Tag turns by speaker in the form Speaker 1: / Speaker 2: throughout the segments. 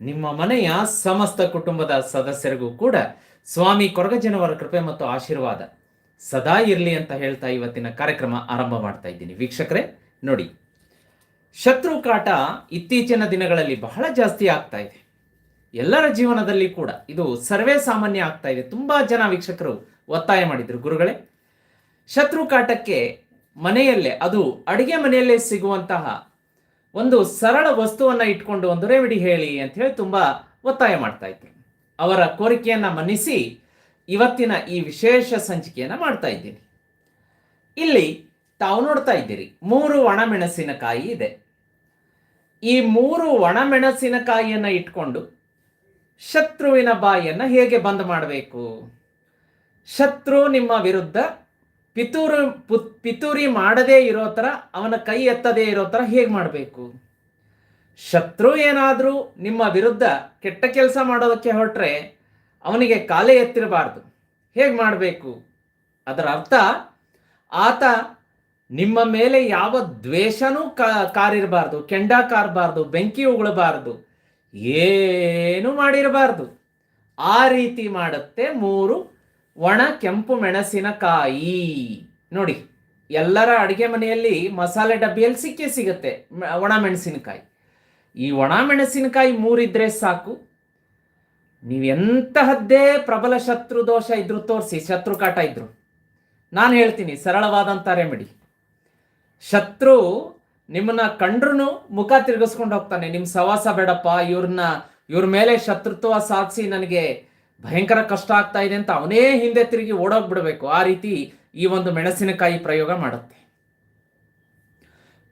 Speaker 1: ನಿಮ್ಮ ಮನೆಯ ಸಮಸ್ತ ಕುಟುಂಬದ ಸದಸ್ಯರಿಗೂ ಕೂಡ ಸ್ವಾಮಿ ಕೊರಗಜ್ಜನವರ ಕೃಪೆ ಮತ್ತು ಆಶೀರ್ವಾದ ಸದಾ ಇರಲಿ ಅಂತ ಹೇಳ್ತಾ ಇವತ್ತಿನ ಕಾರ್ಯಕ್ರಮ ಆರಂಭ ಮಾಡ್ತಾ ಇದ್ದೀನಿ. ವೀಕ್ಷಕರೇ, ನೋಡಿ, ಶತ್ರು ಕಾಟ ಇತ್ತೀಚಿನ ದಿನಗಳಲ್ಲಿ ಬಹಳ ಜಾಸ್ತಿ ಆಗ್ತಾ ಇದೆ. ಎಲ್ಲರ ಜೀವನದಲ್ಲಿ ಕೂಡ ಇದು ಸರ್ವೇ ಸಾಮಾನ್ಯ ಆಗ್ತಾ ಇದೆ. ತುಂಬಾ ಜನ ವೀಕ್ಷಕರು ಒತ್ತಾಯ ಮಾಡಿದ್ರು. ಗುರುಗಳೇ, ಶತ್ರು ಕಾಟಕ್ಕೆ ಮನೆಯಲ್ಲೇ, ಅದು ಅಡಿಗೆ ಮನೆಯಲ್ಲೇ ಸಿಗುವಂತಹ ಒಂದು ಸರಳ ವಸ್ತುವನ್ನ ಇಟ್ಕೊಂಡು ಒಂದು ರೆಮಿಡಿ ಹೇಳಿ ಅಂತ ಹೇಳಿ ತುಂಬಾ ಒತ್ತಾಯ ಮಾಡ್ತಾ ಇದ್ರು ಅವರ ಕೋರಿಕೆಯನ್ನ ಮನ್ನಿಸಿ ಇವತ್ತಿನ ಈ ವಿಶೇಷ ಸಂಚಿಕೆಯನ್ನ ಮಾಡ್ತಾ ಇದ್ದೀನಿ. ಇಲ್ಲಿ ತಾವು ನೋಡ್ತಾ ಇದ್ದೀರಿ, ಮೂರು ಒಣಮೆಣಸಿನಕಾಯಿ ಇದೆ. ಈ ಮೂರು ಒಣಮೆಣಸಿನಕಾಯಿಯನ್ನು ಇಟ್ಕೊಂಡು ಶತ್ರುವಿನ ಬಾಯಿಯನ್ನು ಹೇಗೆ ಬಂದ್ ಮಾಡಬೇಕು? ಶತ್ರು ನಿಮ್ಮ ವಿರುದ್ಧ ಪಿತೂರು ಪುತ್ ಪಿತೂರಿ ಮಾಡದೇ ಇರೋ ಥರ ಅವನ ಕೈ ಎತ್ತದೇ ಇರೋ ಥರ ಹೇಗೆ ಮಾಡಬೇಕು? ಶತ್ರು ಏನಾದರೂ ನಿಮ್ಮ ವಿರುದ್ಧ ಕೆಟ್ಟ ಕೆಲಸ ಮಾಡೋದಕ್ಕೆ ಹೊರಟ್ರೆ ಅವನಿಗೆ ಕಾಲೇ ಎತ್ತಿರಬಾರ್ದು. ಹೇಗೆ ಮಾಡಬೇಕು? ಅದರ ಅರ್ಥ, ಆತ ನಿಮ್ಮ ಮೇಲೆ ಯಾವ ದ್ವೇಷನೂ ಕಾರಿರಬಾರ್ದು, ಕೆಂಡ ಕಾರಬಾರ್ದು, ಬೆಂಕಿ ಉಗುಳಬಾರ್ದು, ಏನು ಮಾಡಿರಬಾರ್ದು. ಆ ರೀತಿ ಮಾಡುತ್ತೆ ಮೂರು ಒಣ ಕೆಂಪು ಮೆಣಸಿನಕಾಯಿ. ನೋಡಿ, ಎಲ್ಲರ ಅಡುಗೆ ಮನೆಯಲ್ಲಿ ಮಸಾಲೆ ಡಬ್ಬಿಯಲ್ಲಿ ಸಿಕ್ಕೇ ಸಿಗುತ್ತೆ ಒಣ ಮೆಣಸಿನಕಾಯಿ. ಈ ಒಣ ಮೆಣಸಿನಕಾಯಿ ಮೂರಿದ್ರೆ ಸಾಕು. ನೀವೆಂತಹದ್ದೇ ಪ್ರಬಲ ಶತ್ರು ದೋಷ ಇದ್ರು ತೋರಿಸಿ, ಶತ್ರು ಕಾಟ ಇದ್ರು. ನಾನು ಹೇಳ್ತೀನಿ ಸರಳವಾದಂಥ ರೆಮಿಡಿ. ಶತ್ರು ನಿಮ್ಮನ್ನ ಕಂಡ್ರು ಮುಖ ತಿರುಗಿಸ್ಕೊಂಡು ಹೋಗ್ತಾನೆ. ನಿಮ್ಮ ಸವಾಸ ಬೇಡಪ್ಪ, ಇವ್ರನ್ನ, ಇವ್ರ ಮೇಲೆ ಶತ್ರುತ್ವ ಸಾಧಿಸಿ ನನಗೆ ಭಯಂಕರ ಕಷ್ಟ ಆಗ್ತಾ ಇದೆ ಅಂತ ಅವನೇ ಹಿಂದೆ ತಿರುಗಿ ಓಡೋಗ್ಬಿಡ್ಬೇಕು. ಆ ರೀತಿ ಈ ಒಂದು ಮೆಣಸಿನಕಾಯಿ ಪ್ರಯೋಗ ಮಾಡುತ್ತೆ.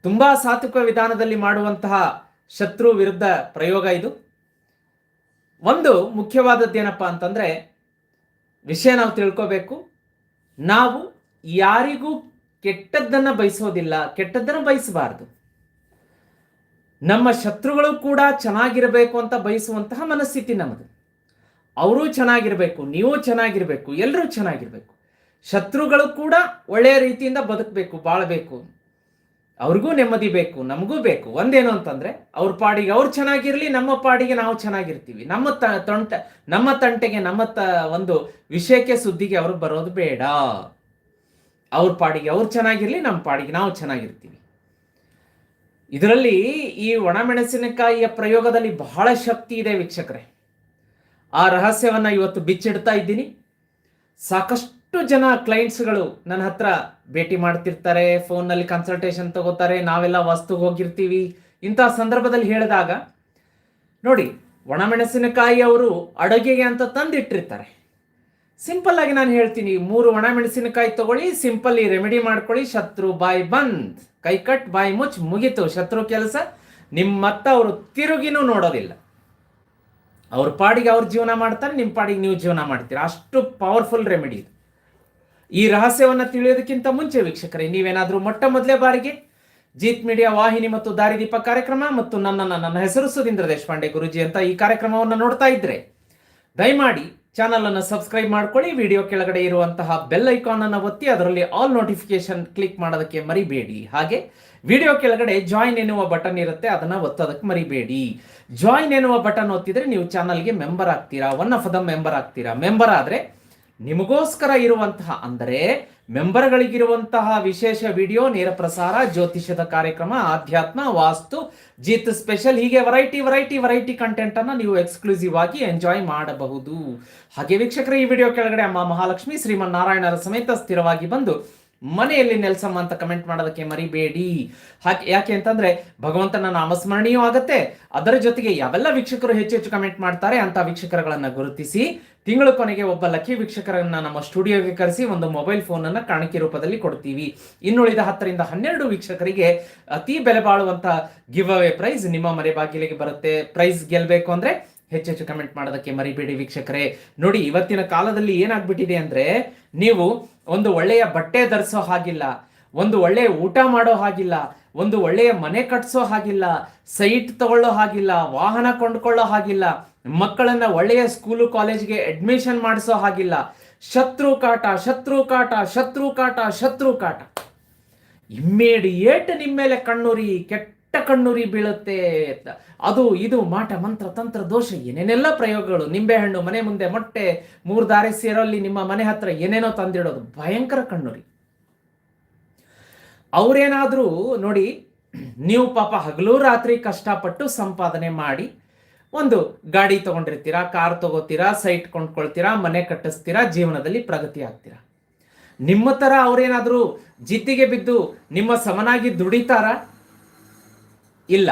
Speaker 1: ತುಂಬಾ ಸಾತ್ವಿಕ ವಿಧಾನದಲ್ಲಿ ಮಾಡುವಂತಹ ಶತ್ರು ವಿರುದ್ಧ ಪ್ರಯೋಗ ಇದು. ಒಂದು ಮುಖ್ಯವಾದದ್ದೇನಪ್ಪ ಅಂತಂದ್ರೆ, ವಿಷಯ ನಾವು ತಿಳ್ಕೋಬೇಕು. ನಾವು ಯಾರಿಗೂ ಕೆಟ್ಟದ್ದನ್ನ ಬಯಸೋದಿಲ್ಲ, ಕೆಟ್ಟದ್ದನ್ನ ಬಯಸಬಾರದು. ನಮ್ಮ ಶತ್ರುಗಳು ಕೂಡ ಚೆನ್ನಾಗಿರಬೇಕು ಅಂತ ಬಯಸುವಂತಹ ಮನಸ್ಥಿತಿ ನಮ್ಮದು ಅವರು ಚೆನ್ನಾಗಿರಬೇಕು, ನೀವು ಚೆನ್ನಾಗಿರಬೇಕು, ಎಲ್ಲರೂ ಚೆನ್ನಾಗಿರಬೇಕು. ಶತ್ರುಗಳು ಕೂಡ ಒಳ್ಳೆಯ ರೀತಿಯಿಂದ ಬದುಕಬೇಕು, ಬಾಳಬೇಕು. ಅವ್ರಿಗೂ ನೆಮ್ಮದಿ ಬೇಕು, ನಮಗೂ ಬೇಕು. ಒಂದೇನು ಅಂತಂದ್ರೆ, ಅವ್ರ ಪಾಡಿಗೆ ಅವ್ರು ಚೆನ್ನಾಗಿರಲಿ, ನಮ್ಮ ಪಾಡಿಗೆ ನಾವು ಚೆನ್ನಾಗಿರ್ತೀವಿ. ನಮ್ಮ ತ, ತೊಂಟ, ನಮ್ಮ ತಂಟೆಗೆ, ನಮ್ಮ ತ, ಒಂದು ವಿಷಯಕ್ಕೆ ಸುದ್ದಿಗೆ ಅವರು ಬರೋದು ಬೇಡ. ಅವ್ರ ಪಾಡಿಗೆ ಅವ್ರು ಚೆನ್ನಾಗಿರಲಿ, ನಮ್ಮ ಪಾಡಿಗೆ ನಾವು ಚೆನ್ನಾಗಿರ್ತೀವಿ. ಇದರಲ್ಲಿ ಈ ಒಣಮೆಣಸಿನಕಾಯಿಯ ಪ್ರಯೋಗದಲ್ಲಿ ಬಹಳ ಶಕ್ತಿ ಇದೆ ವೀಕ್ಷಕರೇ. ಆ ರಹಸ್ಯವನ್ನು ಇವತ್ತು ಬಿಚ್ಚಿಡ್ತಾ ಇದ್ದೀನಿ. ಸಾಕಷ್ಟು ಜನ ಕ್ಲೈಂಟ್ಸ್ಗಳು ನನ್ನ ಹತ್ರ ಭೇಟಿ ಮಾಡ್ತಿರ್ತಾರೆ ಫೋನ್ನಲ್ಲಿ ಕನ್ಸಲ್ಟೇಷನ್ ತಗೋತಾರೆ, ನಾವೆಲ್ಲ ವಸ್ತು ಹೋಗಿರ್ತೀವಿ. ಇಂಥ ಸಂದರ್ಭದಲ್ಲಿ ಹೇಳಿದಾಗ, ನೋಡಿ, ಒಣಮೆಣಸಿನಕಾಯಿ ಅವರು ಅಡುಗೆಗೆ ಅಂತ ತಂದಿಟ್ಟಿರ್ತಾರೆ. ಸಿಂಪಲ್ ಆಗಿ ನಾನು ಹೇಳ್ತೀನಿ, ಮೂರು ಒಣಮೆಣಸಿನಕಾಯಿ ತಗೊಳ್ಳಿ ಸಿಂಪಲ್ ಈ ರೆಮಿಡಿ ಮಾಡ್ಕೊಳ್ಳಿ, ಶತ್ರು ಬಾಯಿ ಬಂದ್. ಕೈ ಕಟ್, ಬಾಯಿ ಮುಚ್ಚ್, ಮುಗಿತು. ಶತ್ರು ಕೆಲಸ, ನಿಮ್ಮತ್ತ ಅವರು ತಿರುಗಿನೂ ನೋಡೋದಿಲ್ಲ. ಅವ್ರ ಪಾಡಿಗೆ ಅವ್ರ ಜೀವನ ಮಾಡ್ತಾರೆ ನಿಮ್ಮ ಪಾಡಿಗೆ ನೀವು ಜೀವನ ಮಾಡ್ತೀರ. ಅಷ್ಟು ಪವರ್ಫುಲ್ ರೆಮಿಡಿ ಇದು. ಈ ರಹಸ್ಯವನ್ನು ತಿಳಿಯೋದಕ್ಕಿಂತ ಮುಂಚೆ ವೀಕ್ಷಕರೇ, ನೀವೇನಾದರೂ ಮೊಟ್ಟ ಮೊದಲೇ ಬಾರಿಗೆ ಜೀತ್ ಮೀಡಿಯಾ ವಾಹಿನಿ ಮತ್ತು ದಾರಿದೀಪ ಕಾರ್ಯಕ್ರಮ ಮತ್ತು ನನ್ನನ್ನು ನನ್ನ ಹೆಸರು ಸುಧೀಂದ್ರ ದೇಶಪಾಂಡೆ ಗುರುಜಿ ಅಂತ ಈ ಕಾರ್ಯಕ್ರಮವನ್ನು ನೋಡ್ತಾ ಇದ್ರೆ, ದಯಮಾಡಿ ಚಾನಲ್ ಅನ್ನು ಸಬ್ಸ್ಕ್ರೈಬ್ ಮಾಡ್ಕೊಳ್ಳಿ ವಿಡಿಯೋ ಕೆಳಗಡೆ ಇರುವಂತಹ ಬೆಲ್ ಐಕಾನ್ ಅನ್ನು ಒತ್ತಿ, ಅದರಲ್ಲಿ ಆಲ್ ನೋಟಿಫಿಕೇಶನ್ ಕ್ಲಿಕ್ ಮಾಡೋದಕ್ಕೆ ಮರಿಬೇಡಿ. ಹಾಗೆ ವಿಡಿಯೋ ಕೆಳಗಡೆ ಜಾಯಿನ್ ಎನ್ನುವ ಬಟನ್ ಇರುತ್ತೆ, ಅದನ್ನ ಒತ್ತೋದಕ್ಕೆ ಮರಿಬೇಡಿ. ಜಾಯಿನ್ ಎನ್ನುವ ಬಟನ್ ಒತ್ತಿದ್ರೆ ನೀವು ಚಾನಲ್ಗೆ ಮೆಂಬರ್ ಆಗ್ತೀರಾ? ಒನ್ ಆಫ್ ದ ಮೆಂಬರ್ ಆಗ್ತೀರಾ? ಮೆಂಬರ್ ಆದ್ರೆ ನಿಮಗೋಸ್ಕರ ಇರುವಂತಹ, ಅಂದರೆ ಮೆಂಬರ್ಗಳಿಗಿರುವಂತಹ ವಿಶೇಷ ವಿಡಿಯೋ ನೇರ ಪ್ರಸಾರ, ಜ್ಯೋತಿಷ್ಯದ ಕಾರ್ಯಕ್ರಮ, ಆಧ್ಯಾತ್ಮ, ವಾಸ್ತು, ಜೀತ್ ಸ್ಪೆಷಲ್ ಹೀಗೆ ವೆರೈಟಿ ವೆರೈಟಿ ವೆರೈಟಿ ಕಂಟೆಂಟ್ ಅನ್ನು ನೀವು ಎಕ್ಸ್ಕ್ಲೂಸಿವ್ ಆಗಿ ಎಂಜಾಯ್ ಮಾಡಬಹುದು. ಹಾಗೆ ವೀಕ್ಷಕರ, ಈ ವಿಡಿಯೋ ಕೆಳಗಡೆ ಅಮ್ಮ ಮಹಾಲಕ್ಷ್ಮಿ, ಶ್ರೀಮನ್ನಾರಾಯಣರ ಸಮೇತ ಸ್ಥಿರವಾಗಿ ಬಂದು ಮನೆಯಲ್ಲಿ ನೆಲ್ಸಮ್ಮ ಅಂತ ಕಮೆಂಟ್ ಮಾಡೋದಕ್ಕೆ ಮರಿಬೇಡಿ. ಹಾಕಿ ಯಾಕೆ ಅಂತಂದ್ರೆ ಭಗವಂತನ ನಾಮಸ್ಮರಣೆಯೂ ಆಗತ್ತೆ. ಅದರ ಜೊತೆಗೆ ಯಾವೆಲ್ಲ ವೀಕ್ಷಕರು ಹೆಚ್ಚು ಹೆಚ್ಚು ಕಮೆಂಟ್ ಮಾಡ್ತಾರೆ ಅಂತ ವೀಕ್ಷಕರುಗಳನ್ನ ಗುರುತಿಸಿ, ತಿಂಗಳ ಕೊನೆಗೆ ಒಬ್ಬ ಲಕ್ಕಿ ವೀಕ್ಷಕರನ್ನ ನಮ್ಮ ಸ್ಟುಡಿಯೋಗೆ ಕರೆಸಿ ಒಂದು ಮೊಬೈಲ್ ಫೋನ್ ಅನ್ನ ಕಾಣಿಕೆ ರೂಪದಲ್ಲಿ ಕೊಡ್ತೀವಿ. ಇನ್ನುಳಿದ ಹತ್ತರಿಂದ ಹನ್ನೆರಡು ವೀಕ್ಷಕರಿಗೆ ಅತಿ ಬೆಲೆ ಬಾಳುವಂತ ಗಿವ್ ಅವೇ ಪ್ರೈಸ್ ನಿಮ್ಮ ಮನೆ ಬಾಗಿಲಿಗೆ ಬರುತ್ತೆ. ಪ್ರೈಸ್ ಗೆಲ್ಬೇಕು ಅಂದ್ರೆ ಹೆಚ್ಚೆಚ್ಚು ಕಮೆಂಟ್ ಮಾಡೋದಕ್ಕೆ ಮರಿಬೇಡಿ ವೀಕ್ಷಕರೇ. ನೋಡಿ, ಇವತ್ತಿನ ಕಾಲದಲ್ಲಿ ಏನಾಗ್ಬಿಟ್ಟಿದೆ ಅಂದ್ರೆ, ನೀವು ಒಂದು ಒಳ್ಳೆಯ ಬಟ್ಟೆ ಧರಿಸೋ ಹಾಗಿಲ್ಲ, ಒಂದು ಒಳ್ಳೆಯ ಊಟ ಮಾಡೋ ಹಾಗಿಲ್ಲ, ಒಂದು ಒಳ್ಳೆಯ ಮನೆ ಕಟ್ಸೋ ಹಾಗಿಲ್ಲ, ಸೈಟ್ ತಗೊಳ್ಳೋ ಹಾಗಿಲ್ಲ, ವಾಹನ ಕೊಂಡ್ಕೊಳ್ಳೋ ಹಾಗಿಲ್ಲ, ಮಕ್ಕಳನ್ನ ಒಳ್ಳೆಯ ಸ್ಕೂಲು ಕಾಲೇಜ್ಗೆ ಅಡ್ಮಿಷನ್ ಮಾಡಿಸೋ ಹಾಗಿಲ್ಲ, ಶತ್ರು ಕಾಟ ಶತ್ರು ಕಾಟ ಶತ್ರು ಕಾಟ ಶತ್ರು ಕಾಟ. ಇಮ್ಮಿಡಿಯೇಟ್ ನಿಮ್ಮ ಮೇಲೆ ಕಣ್ಣುರಿ, ಕೆಟ್ಟ ಕಣ್ಣುರಿ ಬೀಳುತ್ತೆ ಅಂತ. ಅದು, ಇದು ಮಾಟ, ಮಂತ್ರ, ತಂತ್ರ, ದೋಷ, ಏನೇನೆಲ್ಲ ಪ್ರಯೋಗಗಳು? ನಿಂಬೆಹಣ್ಣು ಮನೆ ಮುಂದೆ ಮೊಟ್ಟೆ, ಮೂರು ದಾರಿ ಸೇರಲ್ಲಿ ನಿಮ್ಮ ಮನೆ ಹತ್ರ ಏನೇನೋ ತಂದಿಡೋದು ಭಯಂಕರ ಕಣ್ಣುರಿ. ಅವರೇನಾದರೂ ನೋಡಿ, ನೀವು ಪಾಪ ಹಗಲು ರಾತ್ರಿ ಕಷ್ಟಪಟ್ಟು ಸಂಪಾದನೆ ಮಾಡಿ, ಒಂದು ಗಾಡಿ ತಗೊಂಡಿರ್ತೀರಾ, ಕಾರ್ ತಗೋತೀರಾ, ಸೈಟ್ ಕೊಂಡ್ಕೊಳ್ತೀರಾ, ಮನೆ ಕಟ್ಟಿಸ್ತೀರಾ, ಜೀವನದಲ್ಲಿ ಪ್ರಗತಿ ಆಗ್ತೀರಾ? ನಿಮ್ಮ ಥರ ಅವರೇನಾದರೂ ಜಿತ್ತಿಗೆ ಬಿದ್ದು ನಿಮ್ಮ ಸಮನಾಗಿ ದುಡಿತಾರ? ಇಲ್ಲ.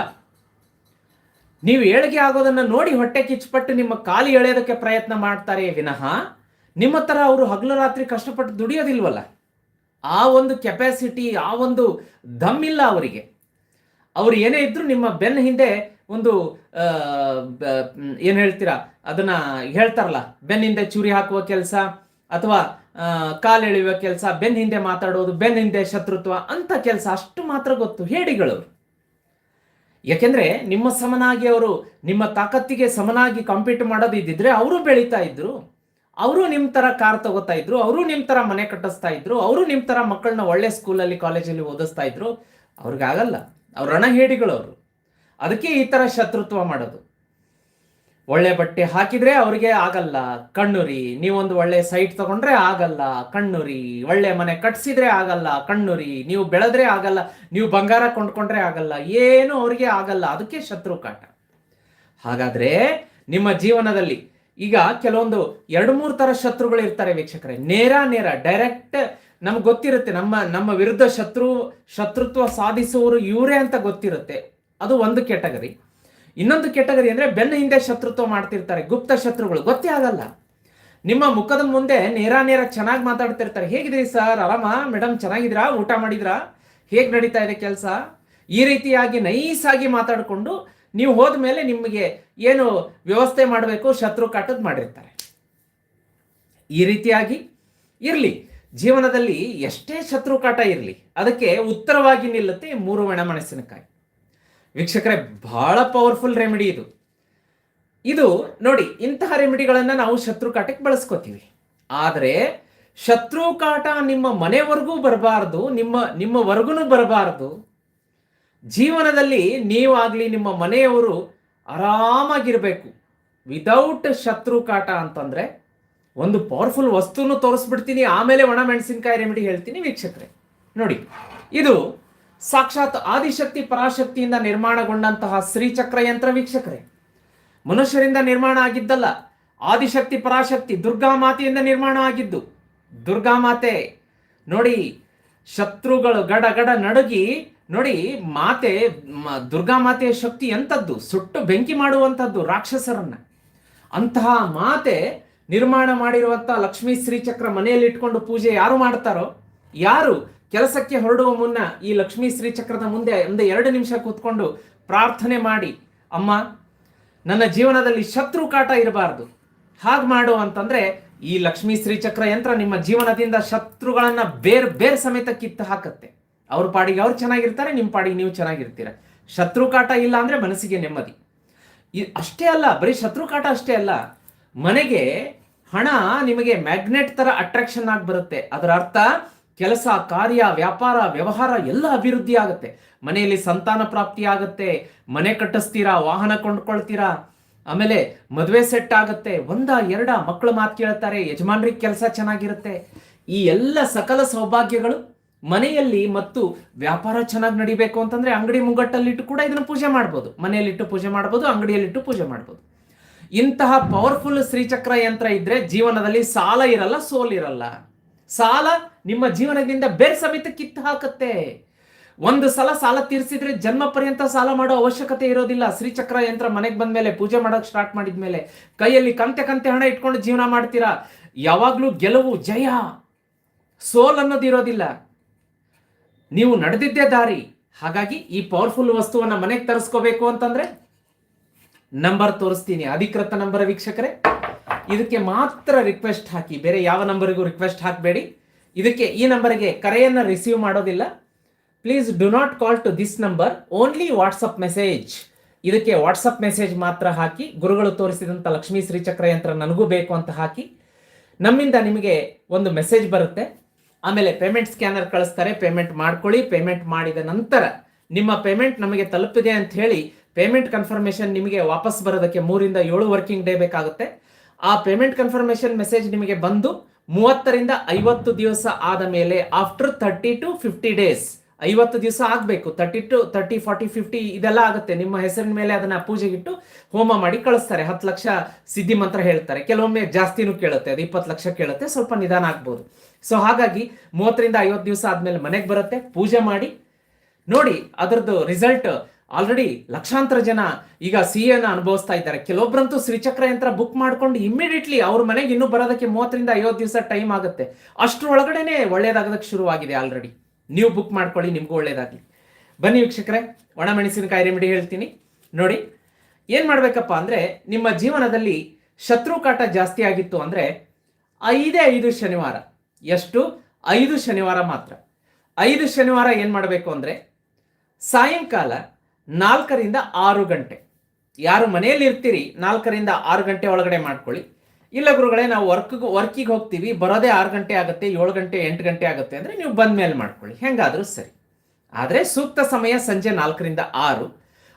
Speaker 1: ನೀವು ಏಳಿಗೆ ಆಗೋದನ್ನ ನೋಡಿ ಹೊಟ್ಟೆ ಕಿಚ್ಚಪಟ್ಟು ನಿಮ್ಮ ಕಾಲು ಎಳೆಯೋದಕ್ಕೆ ಪ್ರಯತ್ನ ಮಾಡ್ತಾರೆ ವಿನಃ ನಿಮ್ಮ ಥರ ಅವರು ಹಗಲು ರಾತ್ರಿ ಕಷ್ಟಪಟ್ಟು ದುಡಿಯೋದಿಲ್ವಲ್ಲ? ಆ ಒಂದು ಕೆಪಾಸಿಟಿ ಆ ಒಂದು ದಮ್ ಇಲ್ಲ ಅವರಿಗೆ. ಅವ್ರು ಏನೇ ಇದ್ರು ನಿಮ್ಮ ಬೆನ್ನ ಹಿಂದೆ ಒಂದು ಏನು ಹೇಳ್ತೀರಾ? ಅದನ್ನ ಹೇಳ್ತಾರಲ್ಲ ಬೆನ್ನ ಹಿಂದೆ ಚೂರಿ ಹಾಕುವ ಕೆಲಸ ಅಥವಾ ಕಾಲು ಎಳೆಯುವ ಕೆಲಸ ಬೆನ್ನ ಹಿಂದೆ ಮಾತಾಡೋದು ಬೆನ್ನ ಹಿಂದೆ ಶತ್ರುತ್ವ ಅಂತ ಕೆಲಸ ಅಷ್ಟು ಮಾತ್ರ ಗೊತ್ತು ಹೇಡಿಗಳು ಯಾಕೆಂದ್ರೆ ನಿಮ್ಮ ಸಮನಾಗಿ ಅವರು, ನಿಮ್ಮ ತಾಕತ್ತಿಗೆ ಸಮನಾಗಿ ಕಾಂಪೀಟ್ ಮಾಡೋದು ಇದ್ದಿದ್ರೆ ಅವರು ಬೆಳೀತಾ ಇದ್ರು. ಅವರು ನಿಮ್ಮ ತರ ಕಾರ್ ತಗೋತಾ ಇದ್ರು, ಅವರು ನಿಮ್ಮ ತರ ಮನೆ ಕಟ್ಟಿಸ್ತಾ ಇದ್ರು, ಅವರು ನಿಮ್ಮ ತರ ಮಕ್ಕಳನ್ನ ಒಳ್ಳೆ ಸ್ಕೂಲಲ್ಲಿ ಕಾಲೇಜಲ್ಲಿ ಓದಿಸ್ತಾ ಇದ್ರು. ಅವ್ರಿಗಾಗಲ್ಲ. ಅವ್ರ ರಣ ಹೇಡಿಗಳು ಅವರು ಅದಕ್ಕೆ ಈ ತರ ಶತ್ರುತ್ವ ಮಾಡೋದು. ಒಳ್ಳೆ ಬಟ್ಟೆ ಹಾಕಿದ್ರೆ ಅವ್ರಿಗೆ ಆಗಲ್ಲ. ಕಣ್ಣುರಿ, ನೀವೊಂದು ಒಳ್ಳೆ ಸೈಟ್ ತಗೊಂಡ್ರೆ ಆಗಲ್ಲ. ಕಣ್ಣುರಿ, ಒಳ್ಳೆ ಮನೆ ಕಟ್ಸಿದ್ರೆ ಆಗಲ್ಲ. ಕಣ್ಣುರಿ, ನೀವು ಬೆಳೆದ್ರೆ ಆಗಲ್ಲ. ನೀವು ಬಂಗಾರ ಕೊಂಡ್ಕೊಂಡ್ರೆ ಆಗಲ್ಲ. ಏನು ಅವ್ರಿಗೆ ಆಗಲ್ಲ. ಅದಕ್ಕೆ ಶತ್ರು ಕಾಟ ಹಾಗಾದ್ರೆ ನಿಮ್ಮ ಜೀವನದಲ್ಲಿ ಈಗ ಕೆಲವೊಂದು ಎರಡು ಮೂರು ತರ ಶತ್ರುಗಳು ಇರ್ತಾರೆ ವೀಕ್ಷಕರೇ. ನೇರ ನೇರ ಡೈರೆಕ್ಟ್ ನಮ್ಗೆ ಗೊತ್ತಿರುತ್ತೆ. ನಮ್ಮ ನಮ್ಮ ವಿರುದ್ಧ ಶತ್ರು, ಶತ್ರುತ್ವ ಸಾಧಿಸುವವರು ಇವರೇ ಅಂತ ಗೊತ್ತಿರುತ್ತೆ. ಅದು ಒಂದು ಕೆಟಗರಿ ಇನ್ನೊಂದು ಕೆಟಗರಿ ಅಂದ್ರೆ ಬೆನ್ನ ಹಿಂದೆ ಶತ್ರುತ್ವ ಮಾಡ್ತಿರ್ತಾರೆ, ಗುಪ್ತ ಶತ್ರುಗಳು. ಗೊತ್ತೇ ಆಗಲ್ಲ. ನಿಮ್ಮ ಮುಖದ ಮುಂದೆ ನೇರ ನೇರ ಚೆನ್ನಾಗಿ ಮಾತಾಡ್ತಿರ್ತಾರೆ. ಹೇಗಿದ್ರಿ ಸರ್? ಆರಾಮ? ಮೇಡಮ್ ಚೆನ್ನಾಗಿದ್ರಾ ಊಟ ಮಾಡಿದ್ರಾ? ಹೇಗೆ ನಡೀತಾ ಇದೆ ಕೆಲಸ? ಈ ರೀತಿಯಾಗಿ ನೈಸ್ ಆಗಿ ಮಾತಾಡಿಕೊಂಡು ನೀವು ಹೋದ ಮೇಲೆ ನಿಮಗೆ ಏನು ವ್ಯವಸ್ಥೆ ಮಾಡಬೇಕು, ಶತ್ರು ಕಾಟದ್ ಮಾಡಿರ್ತಾರೆ. ಈ ರೀತಿಯಾಗಿ ಇರಲಿ. ಜೀವನದಲ್ಲಿ ಎಷ್ಟೇ ಶತ್ರು ಕಾಟ ಇರಲಿ, ಅದಕ್ಕೆ ಉತ್ತರವಾಗಿ ನಿಲ್ಲುತ್ತೆ ಮೂರು ಮೂರು ಮೆಣಮೆಣಸಿನಕಾಯಿ ವೀಕ್ಷಕರೇ, ಬಹಳ ಪವರ್ಫುಲ್ ರೆಮಿಡಿ ಇದು. ಇದು ನೋಡಿ, ಇಂತಹ ರೆಮಿಡಿಗಳನ್ನು ನಾವು ಶತ್ರು ಕಾಟಕ್ಕೆ ಬಳಸ್ಕೋತೀವಿ. ಆದರೆ, ಶತ್ರು ಕಾಟ ನಿಮ್ಮ ಮನೆವರೆಗೂ ಬರಬಾರ್ದು, ನಿಮ್ಮ, ನಿಮ್ಮವರೆಗೂ ಬರಬಾರ್ದು. ಜೀವನದಲ್ಲಿ ನೀವಾಗಲಿ ನಿಮ್ಮ ಮನೆಯವರು ಆರಾಮಾಗಿರಬೇಕು. ವಿದೌಟ್ ಶತ್ರು ಕಾಟ ಅಂತಂದ್ರೆ, ಒಂದು ಪವರ್ಫುಲ್ ವಸ್ತುನು ತೋರಿಸ್ಬಿಡ್ತೀನಿ, ಆಮೇಲೆ ಒಣ ಮೆಣಸಿನಕಾಯಿ ರೆಮಿಡಿ ಹೇಳ್ತೀನಿ ವೀಕ್ಷಕರೇ. ನೋಡಿ, ಇದು ಸಾಕ್ಷಾತ್ ಆದಿಶಕ್ತಿ ಪರಾಶಕ್ತಿಯಿಂದ ನಿರ್ಮಾಣಗೊಂಡಂತಹ ಶ್ರೀಚಕ್ರ ಯಂತ್ರ ವೀಕ್ಷಕರೇ. ಮನುಷ್ಯರಿಂದ ನಿರ್ಮಾಣ ಆಗಿದ್ದಲ್ಲ, ಆದಿಶಕ್ತಿ ಪರಾಶಕ್ತಿ ದುರ್ಗಾ ಮಾತೆಯಿಂದ ನಿರ್ಮಾಣ ಆಗಿದ್ದು. ದುರ್ಗಾ ಮಾತೆ, ನೋಡಿ, ಶತ್ರುಗಳು ಗಡ ಗಡ ನಡುಗಿ, ನೋಡಿ, ಮಾತೆ ದುರ್ಗಾ ಮಾತೆಯ ಶಕ್ತಿ ಎಂಥದ್ದು? ಸುಟ್ಟು ಬೆಂಕಿ ಮಾಡುವಂಥದ್ದು ರಾಕ್ಷಸರನ್ನ. ಅಂತಹ ಮಾತೆ ನಿರ್ಮಾಣ ಮಾಡಿರುವಂಥ ಲಕ್ಷ್ಮೀ ಶ್ರೀಚಕ್ರ ಮನೆಯಲ್ಲಿ ಇಟ್ಕೊಂಡು ಪೂಜೆ ಯಾರು ಮಾಡ್ತಾರೋ? ಯಾರು? ಕೆಲಸಕ್ಕೆ ಹೊರಡುವ ಮುನ್ನ ಈ ಲಕ್ಷ್ಮೀ ಶ್ರೀಚಕ್ರದ ಮುಂದೆ ಒಂದು ಎರಡು ನಿಮಿಷ ಕೂತ್ಕೊಂಡು ಪ್ರಾರ್ಥನೆ ಮಾಡಿ, ಅಮ್ಮ, ನನ್ನ ಜೀವನದಲ್ಲಿ ಶತ್ರು ಕಾಟ ಇರಬಾರ್ದು. ಹಾಗೆ ಮಾಡು ಅಂತಂದ್ರೆ ಈ ಲಕ್ಷ್ಮೀ ಶ್ರೀಚಕ್ರ ಯಂತ್ರ ನಿಮ್ಮ ಜೀವನದಿಂದ ಶತ್ರುಗಳನ್ನ ಬೇರ್ ಬೇರೆ ಸಮೇತ ಕಿತ್ತು ಹಾಕತ್ತೆ. ಅವ್ರ ಪಾಡಿಗೆ ಅವ್ರು ಚೆನ್ನಾಗಿರ್ತಾರೆ ನಿಮ್ಮ ಪಾಡಿಗೆ ನೀವು ಚೆನ್ನಾಗಿರ್ತೀರ. ಶತ್ರು ಕಾಟ ಇಲ್ಲ ಅಂದ್ರೆ ಮನಸ್ಸಿಗೆ ನೆಮ್ಮದಿ. ಅಷ್ಟೇ ಅಲ್ಲ, ಬರೀ ಶತ್ರು ಕಾಟ ಅಷ್ಟೇ ಅಲ್ಲ, ಮನೆಗೆ ಹಣ ನಿಮಗೆ ಮ್ಯಾಗ್ನೆಟ್ ತರ ಅಟ್ರಾಕ್ಷನ್ ಆಗಿ ಬರುತ್ತೆ. ಅದರ ಅರ್ಥ ಕೆಲಸ, ಕಾರ್ಯ, ವ್ಯಾಪಾರ, ವ್ಯವಹಾರ ಎಲ್ಲ ಅಭಿವೃದ್ಧಿ ಆಗುತ್ತೆ. ಮನೆಯಲ್ಲಿ ಸಂತಾನ ಪ್ರಾಪ್ತಿ ಆಗುತ್ತೆ. ಮನೆ ಕಟ್ಟಿಸ್ತೀರಾ, ವಾಹನ ಕೊಂಡ್ಕೊಳ್ತೀರಾ? ಆಮೇಲೆ ಮದುವೆ ಸೆಟ್ ಆಗುತ್ತೆ. ಒಂದ, ಎರಡ ಮಕ್ಕಳ ಮಾತು ಕೇಳ್ತಾರೆ. ಯಜಮಾನ್ರಿಗೆ ಕೆಲಸ ಚೆನ್ನಾಗಿರುತ್ತೆ. ಈ ಎಲ್ಲ ಸಕಲ ಸೌಭಾಗ್ಯಗಳು ಮನೆಯಲ್ಲಿ ಮತ್ತು ವ್ಯಾಪಾರ ಚೆನ್ನಾಗಿ ನಡಿಬೇಕು ಅಂತಂದ್ರೆ ಅಂಗಡಿ ಮುಂಗಟ್ಟಲ್ಲಿಟ್ಟು ಕೂಡ ಇದನ್ನು ಪೂಜೆ ಮಾಡ್ಬೋದು. ಮನೆಯಲ್ಲಿಟ್ಟು ಪೂಜೆ ಮಾಡ್ಬೋದು, ಅಂಗಡಿಯಲ್ಲಿಟ್ಟು ಪೂಜೆ ಮಾಡ್ಬೋದು. ಇಂತಹ ಪವರ್ಫುಲ್ ಶ್ರೀಚಕ್ರ ಯಂತ್ರ ಇದ್ರೆ ಜೀವನದಲ್ಲಿ ಸಾಲ ಇರಲ್ಲ, ಸೋಲ್ ಇರಲ್ಲ. ಸಾಲ ನಿಮ್ಮ ಜೀವನದಿಂದ ಬೇರೆ ಸಮೇತ ಕಿತ್ತು ಹಾಕುತ್ತೆ. ಒಂದು ಸಲ ಸಾಲ ತೀರಿಸಿದ್ರೆ ಜನ್ಮ ಪರ್ಯಂತ ಸಾಲ ಮಾಡೋ ಅವಶ್ಯಕತೆ ಇರೋದಿಲ್ಲ. ಶ್ರೀಚಕ್ರ ಯಂತ್ರ ಮನೆಗೆ ಬಂದ್ಮೇಲೆ, ಪೂಜೆ ಮಾಡೋಕೆ ಸ್ಟಾರ್ಟ್ ಮಾಡಿದ್ಮೇಲೆ, ಕೈಯಲ್ಲಿ ಕಂತೆ ಕಂತೆ ಹಣ ಇಟ್ಕೊಂಡು ಜೀವನ ಮಾಡ್ತೀರಾ? ಯಾವಾಗ್ಲೂ ಗೆಲುವು ಜಯ. ಸೋಲ್ ಅನ್ನೋದು ಇರೋದಿಲ್ಲ. ನೀವು ನಡೆದಿದ್ದೇ ದಾರಿ. ಹಾಗಾಗಿ ಈ ಪವರ್ಫುಲ್ ವಸ್ತುವನ್ನ ಮನೆಗೆ ತರಿಸ್ಕೋಬೇಕು ಅಂತಂದ್ರೆ ನಂಬರ್ ತೋರಿಸ್ತೀನಿ. ಅಧಿಕೃತ ನಂಬರ್ ವೀಕ್ಷಕರೇ. ಇದಕ್ಕೆ ಮಾತ್ರ ರಿಕ್ವೆಸ್ಟ್ ಹಾಕಿ. ಬೇರೆ ಯಾವ ನಂಬರಿಗೂ ರಿಕ್ವೆಸ್ಟ್ ಹಾಕಬೇಡಿ. ಇದಕ್ಕೆ ಈ ನಂಬರ್ಗೆ ಕರೆಯನ್ನು ರಿಸೀವ್ ಮಾಡೋದಿಲ್ಲ. Please do not call to this number only WhatsApp message ಇದಕ್ಕೆ ವಾಟ್ಸಪ್ ಮೆಸೇಜ್ ಮಾತ್ರ ಹಾಕಿ, ಗುರುಗಳು ತೋರಿಸಿದಂಥ ಲಕ್ಷ್ಮೀ ಶ್ರೀಚಕ್ರ ಯಂತ್ರ ನನಗೂ ಬೇಕು ಅಂತ ಹಾಕಿ. ನಮ್ಮಿಂದ ನಿಮಗೆ ಒಂದು ಮೆಸೇಜ್ ಬರುತ್ತೆ. ಆಮೇಲೆ ಪೇಮೆಂಟ್ ಸ್ಕ್ಯಾನರ್ ಕಳಿಸ್ತಾರೆ ಪೇಮೆಂಟ್ ಮಾಡ್ಕೊಳ್ಳಿ ಪೇಮೆಂಟ್ ಮಾಡಿದ ನಂತರ ನಿಮ್ಮ ಪೇಮೆಂಟ್ ನಮಗೆ ತಲುಪಿದೆ ಅಂತ ಹೇಳಿ ಪೇಮೆಂಟ್ ಕನ್ಫರ್ಮೇಷನ್ ನಿಮಗೆ ವಾಪಸ್ ಬರೋದಕ್ಕೆ ಮೂರಿಂದ ಏಳು ವರ್ಕಿಂಗ್ ಡೇ ಬೇಕಾಗುತ್ತೆ. ಆ ಪೇಮೆಂಟ್ ಕನ್ಫರ್ಮೇಷನ್ ಮೆಸೇಜ್ ನಿಮಗೆ ಬಂದು ಮೂವತ್ತರಿಂದ ಐವತ್ತು ದಿವಸ ಆದ ಮೇಲೆ after thirty to fifty days ಐವತ್ತು ದಿವಸ ಆಗಬೇಕು. Thirty to thirty forty fifty ಇದೆಲ್ಲ ಆಗುತ್ತೆ. ನಿಮ್ಮ ಹೆಸರಿನ ಮೇಲೆ ಅದನ್ನ ಪೂಜೆಗಿಟ್ಟು ಹೋಮ ಮಾಡಿ ಕಳಿಸ್ತಾರೆ. ಹತ್ತು ಲಕ್ಷ ಸಿದ್ಧಿ ಮಂತ್ರ ಹೇಳ್ತಾರೆ. ಕೆಲವೊಮ್ಮೆ ಜಾಸ್ತಿನೂ ಕೇಳುತ್ತೆ. ಅದು ಇಪ್ಪತ್ತು ಲಕ್ಷ ಕೇಳುತ್ತೆ. ಸ್ವಲ್ಪ ನಿಧಾನ ಆಗ್ಬೋದು. ಸೊ ಹಾಗಾಗಿ ಮೂವತ್ತರಿಂದ ಐವತ್ತು ದಿವಸ ಆದ್ಮೇಲೆ ಮನೆಗೆ ಬರುತ್ತೆ. ಪೂಜೆ ಮಾಡಿ. ನೋಡಿ, ಅದರದ್ದು ರಿಸಲ್ಟ್ ಆಲ್ರೆಡಿ ಲಕ್ಷಾಂತರ ಜನ ಈಗ ಸಿ ಎನ ಅನುಭವಿಸ್ತಾ ಇದ್ದಾರೆ. ಕೆಲವೊಬ್ಬರಂತೂ ಶ್ರೀಚಕ್ರ ಯಂತ್ರ ಬುಕ್ ಮಾಡ್ಕೊಂಡು ಇಮ್ಮಿಡಿಯೇಟ್ಲಿ ಅವ್ರ ಮನೆಗೆ ಇನ್ನೂ ಬರೋದಕ್ಕೆ ಮೂವತ್ತರಿಂದ ಐವತ್ತು ದಿವಸ ಟೈಮ್ ಆಗುತ್ತೆ. ಅಷ್ಟರೊಳಗಡೆನೆ ಒಳ್ಳೇದಾಗೋದಕ್ಕೆ ಶುರುವಾಗಿದೆ ಆಲ್ರೆಡಿ ನೀವು ಬುಕ್ ಮಾಡ್ಕೊಳ್ಳಿ, ನಿಮಗೂ ಒಳ್ಳೇದಾಗಲಿ. ಬನ್ನಿ ವೀಕ್ಷಕರೇ ಒಣಮೆಣಸಿನಕಾಯಿ ರೆಮಿಡಿ ಹೇಳ್ತೀನಿ. ನೋಡಿ, ಏನು ಮಾಡಬೇಕಪ್ಪ ಅಂದರೆ ನಿಮ್ಮ ಜೀವನದಲ್ಲಿ ಶತ್ರು ಕಾಟ ಜಾಸ್ತಿ ಆಗಿತ್ತು ಅಂದರೆ ಐದೇ ಐದು ಶನಿವಾರ. ಎಷ್ಟು? ಐದು ಶನಿವಾರ ಮಾತ್ರ. ಐದು ಶನಿವಾರ ಏನು ಮಾಡಬೇಕು ಅಂದರೆ ಸಾಯಂಕಾಲ ನಾಲ್ಕರಿಂದ ಆರು ಗಂಟೆ. ಯಾರು ಮನೆಯಲ್ಲಿ ಇರ್ತೀರಿ, ನಾಲ್ಕರಿಂದ ಆರು ಗಂಟೆ ಒಳಗಡೆ ಮಾಡ್ಕೊಳ್ಳಿ. ಇಲ್ಲ ಗುರುಗಳೇ, ನಾವು ವರ್ಕ್ ವರ್ಕಿಗೆ ಹೋಗ್ತೀವಿ, ಬರೋದೇ ಆರು ಗಂಟೆ ಆಗುತ್ತೆ, ಏಳು ಗಂಟೆ, ಎಂಟು ಗಂಟೆ ಆಗುತ್ತೆ ಅಂದರೆ ನೀವು ಬಂದ ಮೇಲೆ ಮಾಡ್ಕೊಳ್ಳಿ, ಹೆಂಗಾದರೂ ಸರಿ. ಆದರೆ ಸೂಕ್ತ ಸಮಯ ಸಂಜೆ ನಾಲ್ಕರಿಂದ ಆರು.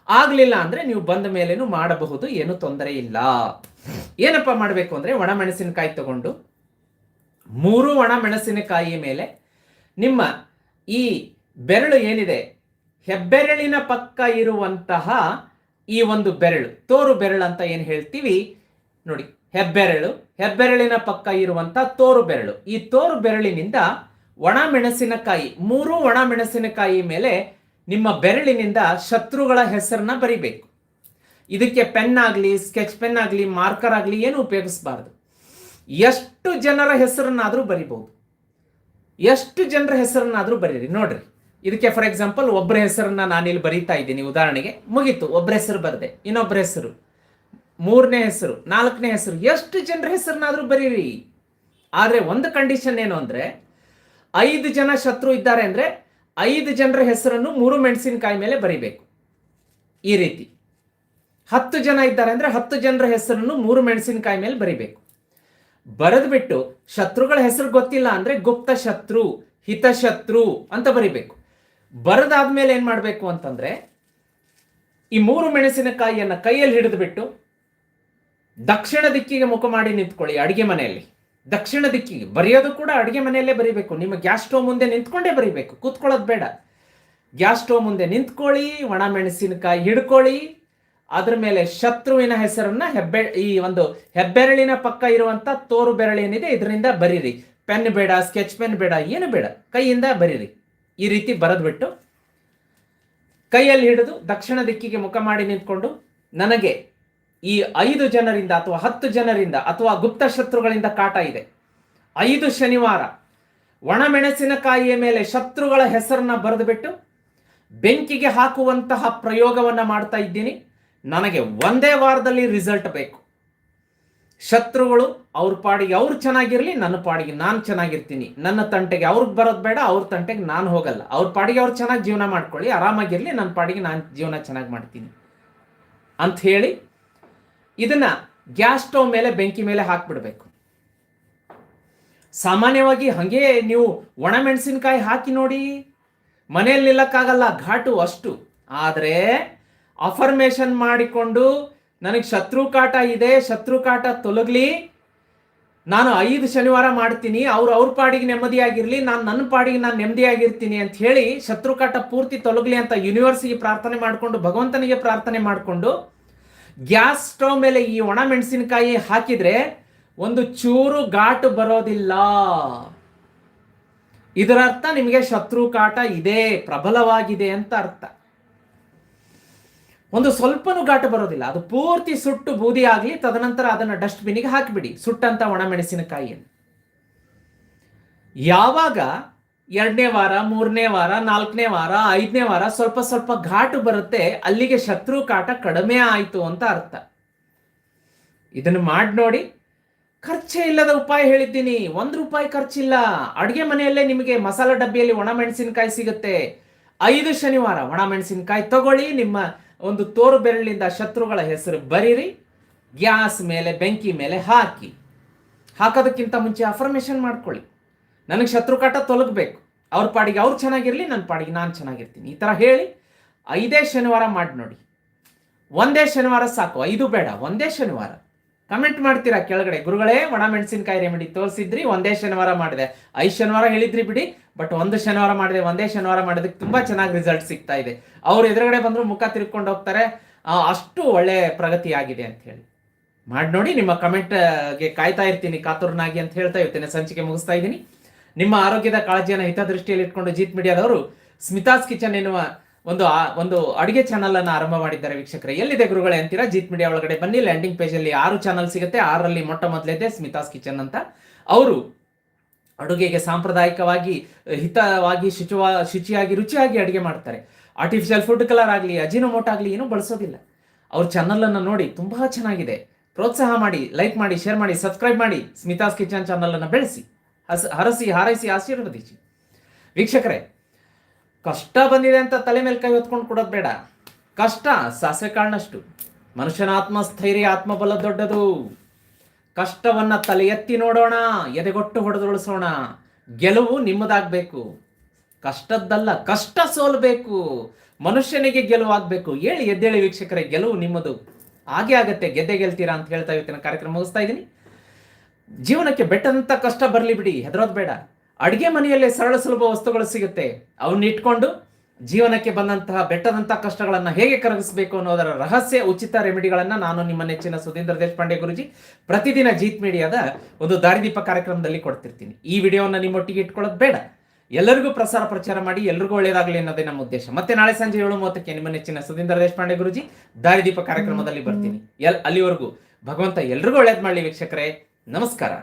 Speaker 1: ಆಗಲಿಲ್ಲ ಅಂದರೆ ನೀವು ಬಂದ ಮೇಲೇನು ಮಾಡಬಹುದು, ಏನು ತೊಂದರೆ ಇಲ್ಲ. ಏನಪ್ಪ ಮಾಡಬೇಕು ಅಂದರೆ ಒಣ ಮೆಣಸಿನಕಾಯಿ ತಗೊಂಡು, ಮೂರು ಒಣ ಮೆಣಸಿನಕಾಯಿಯ ಮೇಲೆ ನಿಮ್ಮ ಈ ಬೆರಳು ಏನಿದೆ ಹೆಬ್ಬೆರಳಿನ ಪಕ್ಕ ಇರುವಂತಹ ಈ ಒಂದು ಬೆರಳು, ತೋರು ಬೆರಳು ಅಂತ ಏನು ಹೇಳ್ತೀವಿ? ನೋಡಿ, ಹೆಬ್ಬೆರಳು, ಹೆಬ್ಬೆರಳಿನ ಪಕ್ಕ ಇರುವಂತಹ ತೋರು ಬೆರಳು. ಈ ತೋರು ಬೆರಳಿನಿಂದ ಒಣ ಮೆಣಸಿನಕಾಯಿ, ಮೂರು ಒಣ ಮೆಣಸಿನಕಾಯಿ ಮೇಲೆ ನಿಮ್ಮ ಬೆರಳಿನಿಂದ ಶತ್ರುಗಳ ಹೆಸರನ್ನ ಬರಿಬೇಕು. ಇದಕ್ಕೆ ಪೆನ್ ಆಗಲಿ, ಸ್ಕೆಚ್ ಪೆನ್ ಆಗಲಿ, ಮಾರ್ಕರ್ ಆಗಲಿ ಏನು ಉಪಯೋಗಿಸಬಾರ್ದು. ಎಷ್ಟು ಜನರ ಹೆಸರನ್ನಾದರೂ ಬರಿಬಹುದು. ಎಷ್ಟು ಜನರ ಹೆಸರನ್ನಾದರೂ ಬರೀರಿ, ನೋಡ್ರಿ. ಇದಕ್ಕೆ ಫಾರ್ ಎಕ್ಸಾಂಪಲ್ ಒಬ್ಬರ ಹೆಸರನ್ನ ನಾನಿಲ್ಲಿ ಬರೀತಾ ಇದ್ದೀನಿ. ಉದಾಹರಣೆಗೆ ಮುಗೀತು. ಒಬ್ಬರ ಹೆಸರು ಬರದೆ. ಇನ್ನೊಬ್ಬರ ಹೆಸರು. ಮೂರನೇ ಹೆಸರು, ನಾಲ್ಕನೇ ಹೆಸರು. ಎಷ್ಟು ಜನರ ಹೆಸರನ್ನಾದರೂ ಬರೀರಿ. ಆದರೆ ಒಂದು ಕಂಡೀಷನ್ ಏನು ಅಂದರೆ ಐದು ಜನ ಶತ್ರು ಇದ್ದಾರೆ ಅಂದರೆ ಐದು ಜನರ ಹೆಸರನ್ನು ಮೂರು ಮೆಣಸಿನಕಾಯಿ ಮೇಲೆ ಬರಿಬೇಕು. ಈ ರೀತಿ. ಹತ್ತು ಜನ ಇದ್ದಾರೆ ಅಂದರೆ ಹತ್ತು ಜನರ ಹೆಸರನ್ನು ಮೂರು ಮೆಣಸಿನಕಾಯಿ ಮೇಲೆ ಬರಿಬೇಕು. ಬರೆದ್ಬಿಟ್ಟು ಶತ್ರುಗಳ ಹೆಸರು ಗೊತ್ತಿಲ್ಲ ಅಂದರೆ ಗುಪ್ತ ಶತ್ರು ಹಿತಶತ್ರು ಅಂತ ಬರಿಬೇಕು. ಬರೆದಾದ್ಮೇಲೆ ಏನು ಮಾಡಬೇಕು ಅಂತಂದ್ರೆ, ಈ ಮೂರು ಮೆಣಸಿನಕಾಯಿಯನ್ನು ಕೈಯಲ್ಲಿ ಹಿಡಿದುಬಿಟ್ಟು ದಕ್ಷಿಣ ದಿಕ್ಕಿಗೆ ಮುಖ ಮಾಡಿ ನಿಂತ್ಕೊಳ್ಳಿ ಅಡಿಗೆ ಮನೆಯಲ್ಲಿ. ದಕ್ಷಿಣ ದಿಕ್ಕಿಗೆ, ಬರೆಯೋದು ಕೂಡ ಅಡಿಗೆ ಮನೆಯಲ್ಲೇ ಬರೀಬೇಕು. ನಿಮ್ಮ ಗ್ಯಾಸ್ ಸ್ಟೋವ್ ಮುಂದೆ ನಿಂತ್ಕೊಂಡೇ ಬರೀಬೇಕು. ಕೂತ್ಕೊಳ್ಳೋದು ಬೇಡ. ಗ್ಯಾಸ್ ಸ್ಟೋವ್ ಮುಂದೆ ನಿಂತ್ಕೊಳ್ಳಿ, ಒಣ ಮೆಣಸಿನಕಾಯಿ ಹಿಡ್ಕೊಳ್ಳಿ, ಅದ್ರ ಮೇಲೆ ಶತ್ರುವಿನ ಹೆಸರನ್ನ ಹೆಬ್ಬೆ, ಈ ಒಂದು ಹೆಬ್ಬೆರಳಿನ ಪಕ್ಕ ಇರುವಂತ ತೋರು ಬೆರಳೇನಿದೆ ಇದರಿಂದ ಬರೀರಿ. ಪೆನ್ ಬೇಡ, ಸ್ಕೆಚ್ ಪೆನ್ ಬೇಡ, ಏನು ಬೇಡ. ಕೈಯಿಂದ ಬರೀರಿ. ಈ ರೀತಿ ಬರೆದ್ಬಿಟ್ಟು ಕೈಯಲ್ಲಿ ಹಿಡಿದು ದಕ್ಷಿಣ ದಿಕ್ಕಿಗೆ ಮುಖ ಮಾಡಿ ನಿಂತ್ಕೊಂಡು ನನಗೆ ಈ ಐದು ಜನರಿಂದ ಅಥವಾ ಹತ್ತು ಜನರಿಂದ ಅಥವಾ ಗುಪ್ತ ಶತ್ರುಗಳಿಂದ ಕಾಟ ಇದೆ. ಐದು ಶನಿವಾರ ಒಣಮೆಣಸಿನಕಾಯಿಯ ಮೇಲೆ ಶತ್ರುಗಳ ಹೆಸರನ್ನ ಬರೆದುಬಿಟ್ಟು ಬೆಂಕಿಗೆ ಹಾಕುವಂತಹ ಪ್ರಯೋಗವನ್ನ ಮಾಡ್ತಾ ಇದ್ದೀನಿ. ನನಗೆ ಒಂದೇ ವಾರದಲ್ಲಿ ರಿಸಲ್ಟ್ ಬೇಕು. ಶತ್ರುಗಳು ಅವ್ರ ಪಾಡಿಗೆ ಅವ್ರು ಚೆನ್ನಾಗಿರ್ಲಿ, ನನ್ನ ಪಾಡಿಗೆ ನಾನು ಚೆನ್ನಾಗಿರ್ತೀನಿ. ನನ್ನ ತಂಟೆಗೆ ಅವ್ರಿಗೆ ಬರೋದು ಬೇಡ, ಅವ್ರ ತಂಟೆಗೆ ನಾನು ಹೋಗಲ್ಲ. ಅವ್ರ ಪಾಡಿಗೆ ಅವ್ರು ಚೆನ್ನಾಗಿ ಜೀವನ ಮಾಡ್ಕೊಳ್ಳಿ, ಆರಾಮಾಗಿರ್ಲಿ ನನ್ನ ಪಾಡಿಗೆ ನಾನು ಜೀವನ ಚೆನ್ನಾಗಿ ಮಾಡ್ತೀನಿ. ಅಂತ ಹೇಳಿ ಇದನ್ನ ಗ್ಯಾಸ್ ಸ್ಟವ್ ಮೇಲೆ, ಬೆಂಕಿ ಮೇಲೆ ಹಾಕ್ಬಿಡ್ಬೇಕು. ಸಾಮಾನ್ಯವಾಗಿ ಹಾಗೆ ನೀವು ಒಣಮೆಣಸಿನಕಾಯಿ ಹಾಕಿ ನೋಡಿ. ಮನೆಯಲ್ಲಿ ನಿಲ್ಲಕ್ಕಾಗಲ್ಲ, ಘಾಟು ಅಷ್ಟು. ಆದರೆ ಅಫರ್ಮೇಷನ್ ಮಾಡಿಕೊಂಡು ನನಗೆ ಶತ್ರು ಕಾಟ ಇದೆ, ಶತ್ರು ಕಾಟ ತೊಲಗ್ಲಿ. ನಾನು ಐದು ಶನಿವಾರ ಮಾಡ್ತೀನಿ, ಅವ್ರು ಅವ್ರ ಪಾಡಿಗೆ ನೆಮ್ಮದಿಯಾಗಿರ್ಲಿ, ನಾನು ನನ್ನ ಪಾಡಿಗೆ ನಾನು ನೆಮ್ಮದಿಯಾಗಿರ್ತೀನಿ ಅಂತ ಹೇಳಿ ಶತ್ರು ಕಾಟ ಪೂರ್ತಿ ತೊಲಗ್ಲಿ ಅಂತ ಯೂನಿವರ್ಸಿಗೆ ಪ್ರಾರ್ಥನೆ ಮಾಡಿಕೊಂಡು, ಭಗವಂತನಿಗೆ ಪ್ರಾರ್ಥನೆ ಮಾಡಿಕೊಂಡು, ಗ್ಯಾಸ್ ಸ್ಟವ್ ಮೇಲೆ ಈ ಒಣ ಮೆಣಸಿನಕಾಯಿ ಹಾಕಿದ್ರೆ ಒಂದು ಚೂರು ಘಾಟು ಬರೋದಿಲ್ಲ. ಇದರ ಅರ್ಥ ನಿಮಗೆ ಶತ್ರು ಕಾಟ ಇದೆ, ಪ್ರಬಲವಾಗಿದೆ ಅಂತ ಅರ್ಥ. ಒಂದು ಸ್ವಲ್ಪನೂ ಘಾಟು ಬರೋದಿಲ್ಲ. ಅದು ಪೂರ್ತಿ ಸುಟ್ಟು ಬೂದಿ ಆಗಲಿ, ತದನಂತರ ಅದನ್ನು ಡಸ್ಟ್ಬಿನ್ಗೆ ಹಾಕಿಬಿಡಿ. ಸುಟ್ಟಂತ ಒಣ ಮೆಣಸಿನಕಾಯಿಯನ್ನು ಯಾವಾಗ ಎರಡನೇ ವಾರ, ಮೂರನೇ ವಾರ, ನಾಲ್ಕನೇ ವಾರ, ಐದನೇ ವಾರ ಸ್ವಲ್ಪ ಸ್ವಲ್ಪ ಘಾಟು ಬರುತ್ತೆ, ಅಲ್ಲಿಗೆ ಶತ್ರು ಕಾಟ ಕಡಿಮೆ ಆಯಿತು ಅಂತ ಅರ್ಥ. ಇದನ್ನು ಮಾಡಿ ನೋಡಿ. ಖರ್ಚೇ ಇಲ್ಲದ ಉಪಾಯ ಹೇಳಿದ್ದೀನಿ. ಒಂದು ರೂಪಾಯಿ ಖರ್ಚಿಲ್ಲ. ಅಡುಗೆ ಮನೆಯಲ್ಲೇ ನಿಮಗೆ ಮಸಾಲ ಡಬ್ಬಿಯಲ್ಲಿ ಒಣ ಮೆಣಸಿನಕಾಯಿ ಸಿಗುತ್ತೆ. ಐದು ಶನಿವಾರ ಒಣ ಮೆಣಸಿನಕಾಯಿ ತಗೊಳ್ಳಿ. ನಿಮ್ಮ ಒಂದು ತೋರು ಬೆರಳಿಂದ ಶತ್ರುಗಳ ಹೆಸರು ಬರೀರಿ, ಗ್ಯಾಸ್ ಮೇಲೆ, ಬೆಂಕಿ ಮೇಲೆ ಹಾಕಿ. ಹಾಕೋದಕ್ಕಿಂತ ಮುಂಚೆ ಅಫರ್ಮೇಷನ್ ಮಾಡ್ಕೊಳ್ಳಿ. ನನಗೆ ಶತ್ರು ಕಾಟ ತೊಲಗಬೇಕು. ಅವ್ರ ಪಾಡಿಗೆ ಅವ್ರು ಚೆನ್ನಾಗಿರಲಿ ನನ್ನ ಪಾಡಿಗೆ ನಾನು ಚೆನ್ನಾಗಿರ್ತೀನಿ. ಈ ಥರ ಹೇಳಿ ಐದೇ ಶನಿವಾರ ಮಾಡಿ ನೋಡಿ ಒಂದೇ ಶನಿವಾರ ಸಾಕು. ಐದು ಬೇಡ, ಒಂದೇ ಶನಿವಾರ. ಕಮೆಂಟ್ ಮಾಡ್ತೀರಾ ಕೆಳಗಡೆ? ಗುರುಗಳೇ, ಒಣ ಮೆಣಸಿನಕಾಯಿ ರೆಮಿಡಿ ತೋರಿಸಿದ್ರಿ, ಒಂದೇ ಶನಿವಾರ ಮಾಡಿದೆ. ಐದು ಶನಿವಾರ ಹೇಳಿದ್ರಿ ಬಿಡಿ ಬಟ್ ಒಂದು ಶನಿವಾರ ಮಾಡಿದೆ, ಒಂದೇ ಶನಿವಾರ ಮಾಡಿದಕ್ಕೆ ತುಂಬಾ ಚೆನ್ನಾಗಿ ರಿಸಲ್ಟ್ ಸಿಗ್ತಾ ಇದೆ. ಅವ್ರು ಎದುರುಗಡೆ ಬಂದ್ರು ಮುಖ ತಿರ್ಕೊಂಡು ಹೋಗ್ತಾರೆ. ಅಷ್ಟು ಒಳ್ಳೆ ಪ್ರಗತಿ ಆಗಿದೆ ಅಂತ ಹೇಳಿ. ಮಾಡಿ ನೋಡಿ, ನಿಮ್ಮ ಕಮೆಂಟ್ಗೆ ಕಾಯ್ತಾ ಇರ್ತೀನಿ, ಕಾತುರನಾಗಿ ಅಂತ ಹೇಳ್ತಾ ಇರ್ತೇನೆ, ಸಂಚಿಕೆ ಮುಗಿಸ್ತಾ ಇದ್ದೀನಿ. ನಿಮ್ಮ ಆರೋಗ್ಯದ ಕಾಳಜಿಯನ್ನು ಹಿತದೃಷ್ಟಿಯಲ್ಲಿ ಇಟ್ಕೊಂಡು ಜೀತ್ ಮೀಡಿಯಾದವರು, ಸ್ಮಿತಾಸ್ ಕಿಚನ್ ಎನ್ನುವ ಒಂದು ಒಂದು ಅಡುಗೆ ಚಾನಲ್ ಅನ್ನು ಆರಂಭ ಮಾಡಿದ್ದಾರೆ ವೀಕ್ಷಕರೇ. ಎಲ್ಲಿದೆ ಗುರುಗಳೇ ಅಂತೀರಾ? ಜೀತ್ ಮೀಡಿಯಾ ಒಳಗಡೆ ಬನ್ನಿ. ಲ್ಯಾಂಡಿಂಗ್ ಪೇಜ್ ಅಲ್ಲಿ ಆರು ಚಾನಲ್ ಸಿಗುತ್ತೆ. ಆರರಲ್ಲಿ ಮೊಟ್ಟ ಮೊದಲೇದೆ ಸ್ಮಿತಾಸ್ ಕಿಚನ್ ಅಂತ. ಅವರು ಅಡುಗೆಗೆ ಸಾಂಪ್ರದಾಯಿಕವಾಗಿ, ಹಿತವಾಗಿ, ಶುಚಿವ, ಶುಚಿಯಾಗಿ, ರುಚಿಯಾಗಿ ಅಡುಗೆ ಮಾಡ್ತಾರೆ. ಆರ್ಟಿಫಿಷಿಯಲ್ ಫುಡ್ ಕಲರ್ ಆಗಲಿ ಅಜಿನೋಮೋಟ್ ಆಗಲಿ ಏನೂ ಬಳಸೋದಿಲ್ಲ. ಅವ್ರ ಚಾನಲನ್ನು ನೋಡಿ ತುಂಬಾ ಚೆನ್ನಾಗಿದೆ. ಪ್ರೋತ್ಸಾಹ ಮಾಡಿ ಲೈಕ್ ಮಾಡಿ ಶೇರ್ ಮಾಡಿ ಸಬ್ಸ್ಕ್ರೈಬ್ ಮಾಡಿ ಸ್ಮಿತಾಸ್ ಕಿಚನ್ ಚಾನಲನ್ನು ಬೆಳೆಸಿ. ಹಸ, ಹರಸಿ, ಹಾರೈಸಿ, ಆಶೀರ್ವದಿಸಿ. ವೀಕ್ಷಕರೇ ಕಷ್ಟ ಬಂದಿದೆ ಅಂತ ತಲೆ ಮೇಲೆ ಕೈ ಹೊತ್ಕೊಂಡು ಕೊಡೋದು ಬೇಡ. ಕಷ್ಟ ಸಾಸಿವೆ ಕಾರಣಷ್ಟು ಮನುಷ್ಯನ ಆತ್ಮಸ್ಥೈರ್ಯ ಆತ್ಮಬಲ ದೊಡ್ಡದು. ಕಷ್ಟವನ್ನ ತಲೆ ಎತ್ತಿ ನೋಡೋಣ, ಎದೆಗೊಟ್ಟು ಹೊಡೆದುಳಿಸೋಣ ಗೆಲುವು ನಿಮ್ಮದಾಗಬೇಕು. ಕಷ್ಟದ್ದಲ್ಲ, ಕಷ್ಟ ಸೋಲ್ಬೇಕು. ಮನುಷ್ಯನಿಗೆ ಗೆಲುವಾಗಬೇಕು ಹೇಳಿ, ಎದ್ದೇಳಿ ವೀಕ್ಷಕರೇ, ಗೆಲುವು ನಿಮ್ಮದು. ಹಾಗೆ ಆಗತ್ತೆ, ಗೆದ್ದೆ ಗೆಲ್ತೀರಾ ಅಂತ ಹೇಳ್ತಾ ಇವತ್ತಿನ ಕಾರ್ಯಕ್ರಮ ಮುಗಿಸ್ತಾ ಇದ್ದೀನಿ. ಜೀವನಕ್ಕೆ ಬೆಟ್ಟದಂತ ಕಷ್ಟ ಬರಲಿ ಬಿಡಿ, ಹೆದರೋದು ಬೇಡ. ಅಡುಗೆ ಮನೆಯಲ್ಲೇ ಸರಳ ಸುಲಭ ವಸ್ತುಗಳು ಸಿಗುತ್ತೆ. ಅವನ್ನ ಇಟ್ಕೊಂಡು ಜೀವನಕ್ಕೆ ಬಂದಂತಹ ಬೆಟ್ಟದಂತಹ ಕಷ್ಟಗಳನ್ನು ಹೇಗೆ ಕರಗಿಸಬೇಕು ಅನ್ನೋದರ ರಹಸ್ಯ ಉಚಿತ ರೆಮಿಡಿಗಳನ್ನು ನಾನು ನಿಮ್ಮ ನೆಚ್ಚಿನ ಸುಧೀಂದ್ರ ದೇಶಪಾಂಡೆ ಗುರುಜಿ ಪ್ರತಿದಿನ ಜೀತ್ ಮೀಡಿಯಾದ ಒಂದು ದಾರಿದೀಪ ಕಾರ್ಯಕ್ರಮದಲ್ಲಿ ಕೊಡ್ತಿರ್ತೀನಿ. ಈ ವಿಡಿಯೋವನ್ನು ನಿಮ್ಮೊಟ್ಟಿಗೆ ಇಟ್ಕೊಳ್ಳೋದು ಬೇಡ. ಎಲ್ಲರಿಗೂ ಪ್ರಸಾರ ಪ್ರಚಾರ ಮಾಡಿ, ಎಲ್ರಿಗೂ ಒಳ್ಳೇದಾಗಲಿ ಅನ್ನೋದೇ ನಮ್ಮ ಉದ್ದೇಶ. ಮತ್ತೆ ನಾಳೆ ಸಂಜೆ ಏಳು ಮೂವತ್ತಕ್ಕೆ ನಿಮ್ಮ ನೆಚ್ಚಿನ ಸುಧೀಂದ್ರ ದೇಶಪಾಂಡೆ ಗುರುಜಿ ದಾರಿದೀಪ ಕಾರ್ಯಕ್ರಮದಲ್ಲಿ ಬರ್ತೀನಿ. ಎಲ್ ಅಲ್ಲಿವರೆಗೂ ಭಗವಂತ ಎಲ್ರಿಗೂ ಒಳ್ಳೇದು ಮಾಡಲಿ ವೀಕ್ಷಕರೇ. ನಮಸ್ಕಾರ.